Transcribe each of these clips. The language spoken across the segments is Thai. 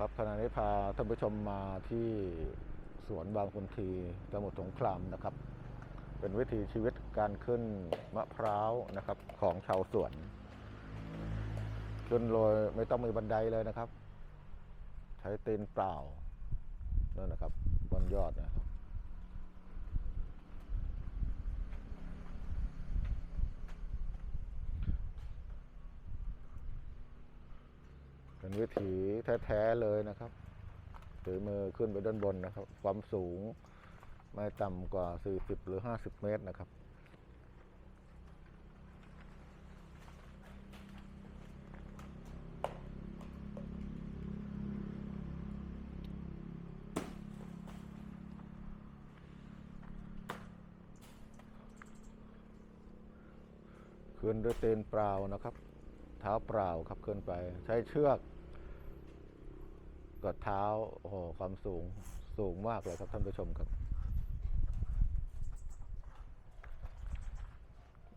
ครับขณะนี้พาท่านผู้ชมมาที่สวนบางคนทีจังหวัดสงขลานะครับ เป็นวิถีชีวิตการขึ้นมะพร้าวนะครับของชาวสวน ขึ้นโดยไม่ต้องมีบันไดเลยนะครับ ใช้ตีนเปล่านั่นนะครับบนยอดนะครับ เป็นวิถีแท้ๆเลยนะครับถือมือขึ้นไปด้านบนนะครับ ความสูงไม่ต่ำกว่า 40 หรือ 50 เมตรนะครับ ขึ้นด้วยเตนเปล่านะครับ เท้าเปล่าครับขึ้นไปใช้เชือก กดเท้าโอ้โหความสูงสูงมากเลยครับท่านผู้ชมครับ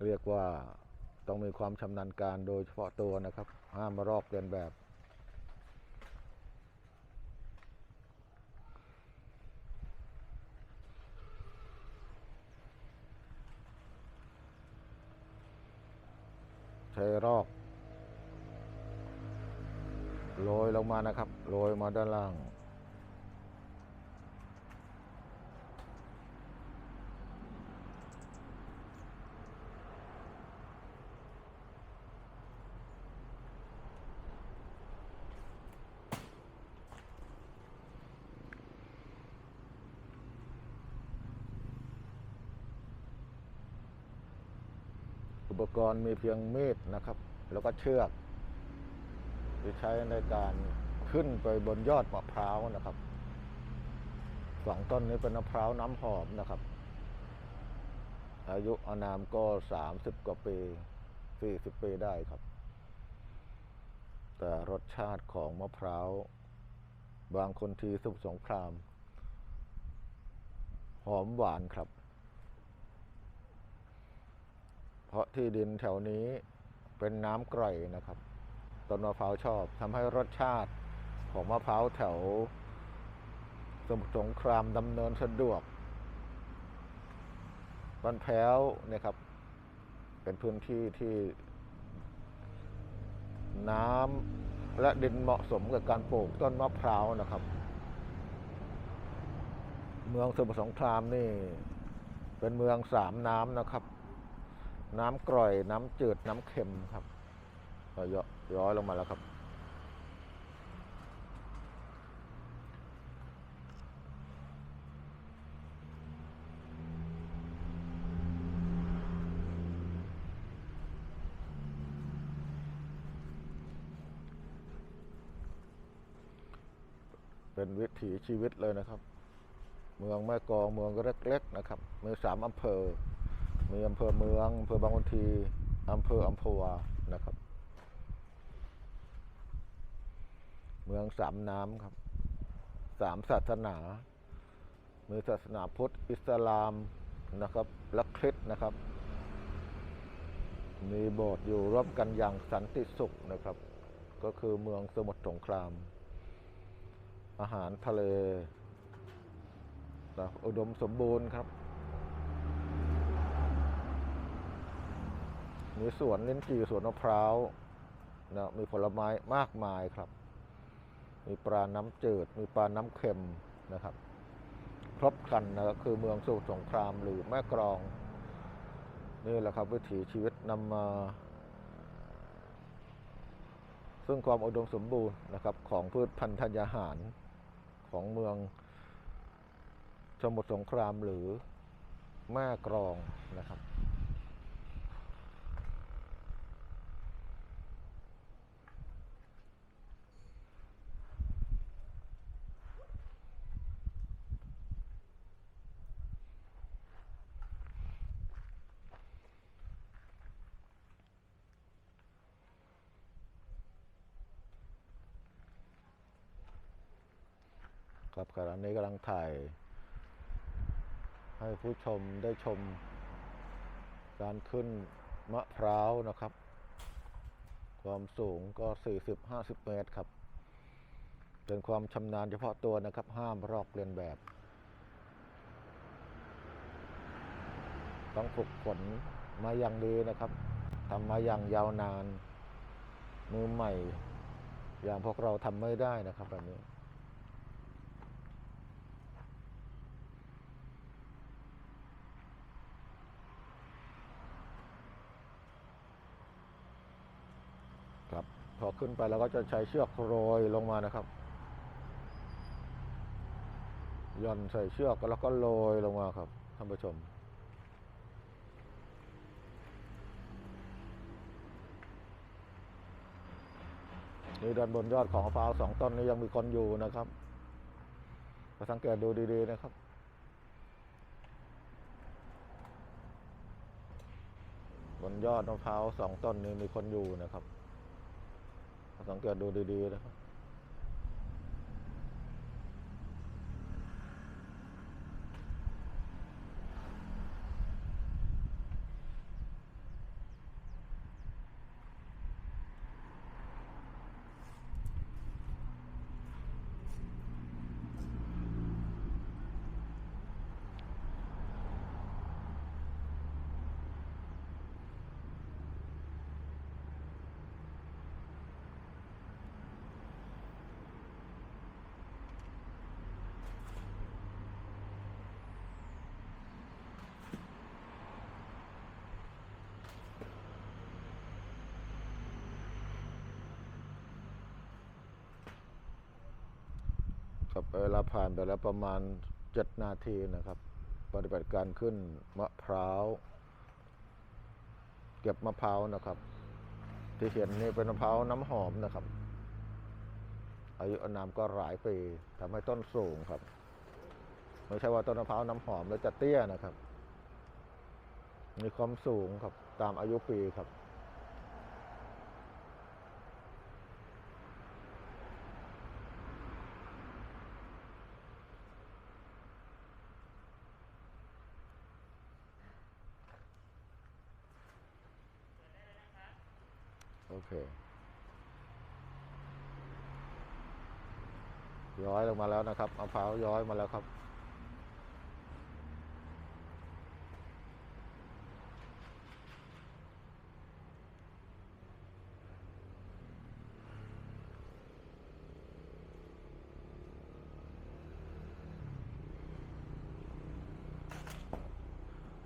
เรียกว่าต้องมีความชำนาญการโดยเฉพาะตัวนะครับ ห้ามมารอกเลียนแบบ ใช้รอก โรยลงมานะครับโรยมาด้านล่าง อุปกรณ์มีเพียงมีดนะครับ แล้วก็เชือก ที่ใช้ในการขึ้นไปบนยอดมะพร้าวนะครับสองต้นนี้เป็นมะพร้าวน้ำหอมนะครับ อายุอานามก็สามสิบกว่าปีสี่สิบปีได้ครับ แต่รสชาติของมะพร้าวบางคนทีสุปสงคราม หอมหวานครับ เพราะที่ดินแถวนี้เป็นน้ำกร่อยนะครับ นมะพร้าวชอบทำให้รสชาติของมะพร้าวแถว สมุทรสงครามดำเนินสะดวกบ้านแพ้วเนี่ยครับ เป็นพื้นที่ที่น้ำและดินเหมาะสมกับการปลูกต้นมะพร้าวนะครับ เมืองสมุทรสงครามนี่ เป็นเมืองสามน้ำนะครับ น้ำกร่อยน้ำจืดน้ำเค็มครับ ก็ย้อยย้อยลงมาแล้วครับ เป็นวิถีชีวิตเลยนะครับ เมืองแม่กองเมืองเล็กๆนะครับ มีสามอำเภอ มีอำเภอเมืองอำเภอบางคนทีอำเภออัมพวานะครับ เมืองสามน้ำครับสามศาสนามีศาสนาพุทธอิสลามนะครับ และคริสต์นะครับ มีโบสถ์อยู่ร่วมกันอย่างสันติสุขนะครับ ก็คือเมืองสมุทรสงคราม อาหารทะเลนะอุดมสมบูรณ์ครับ มีสวนเลิ้นจีสวนมะพร้าวนะมีผลไม้มากมายครับ มีปลาน้ำจืด มีปลาน้ำเค็มนะครับ ครบครันนะคือเมืองสมุทรสงครามหรือแม่กรอง นี่แหละครับวิถีชีวิตนำมาซึ่งความอุดมสมบูรณ์นะครับของพืชพันธุ์ธัญญาหารของเมืองสมุทรสงครามหรือแม่กรองนะครับ ครับขณะนี้กำลังถ่าย ให้ผู้ชมได้ชม การขึ้นมะพร้าวนะครับ ความสูงก็ 40-50 เมตรครับ เป็นความชำนาญเฉพาะตัวนะครับ ห้ามรอกเลียนแบบ ต้องฝึกฝนมาอย่างดีนะครับทำมาอย่างยาวนาน มือใหม่ อย่างพวกเราทำไม่ได้นะครับแบบนี้ ครับพอขึ้นไปเราก็จะใช้เชือกโรยลงมานะครับย่อนใส่เชือกแล้วก็โรยลงมาครับท่านผู้ชม นี่ด้านบนยอดของมะพร้าวสองต้นนี้ยังมีคนอยู่นะครับก็สังเกตดูดีๆนะครับบนยอดมะพร้าวสองต้นนี้มีคนอยู่นะครับ สังเกตดูดีๆนะครับ ครับเวลาผ่านไปแล้วประมาณเจ็ดนาทีนะครับ ปฏิบัติการขึ้นมะพร้าว เก็บมะพร้าวนะครับ ที่เห็นนี่เป็นมะพร้าวน้ำหอมนะครับ อายุอานามก็หลายปีทำให้ต้นสูงครับ ไม่ใช่ว่าต้นมะพร้าวน้ำหอมแล้วจะเตี้ยนะครับ มีความสูงครับ ตามอายุปีครับ เคย้อยลงมาแล้วนะครับมะพร้าวย้อยมาแล้วครับ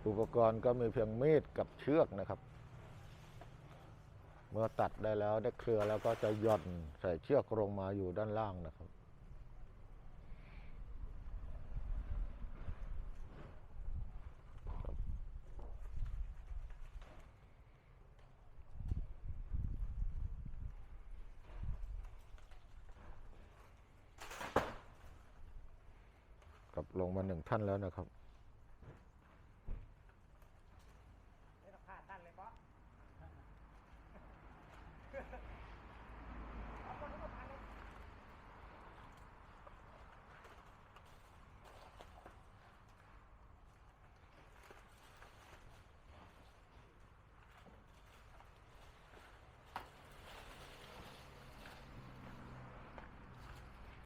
อุปกรณ์ก็มีเพียงมีดกับเชือกนะครับ มื่อตัดได้แล้วได้เครือแล้วก็จะหย่อนใส่เชือกลงมาอยู่ด้านล่างนะครับครับลงมาหนึ่งท่านแล้วนะครับ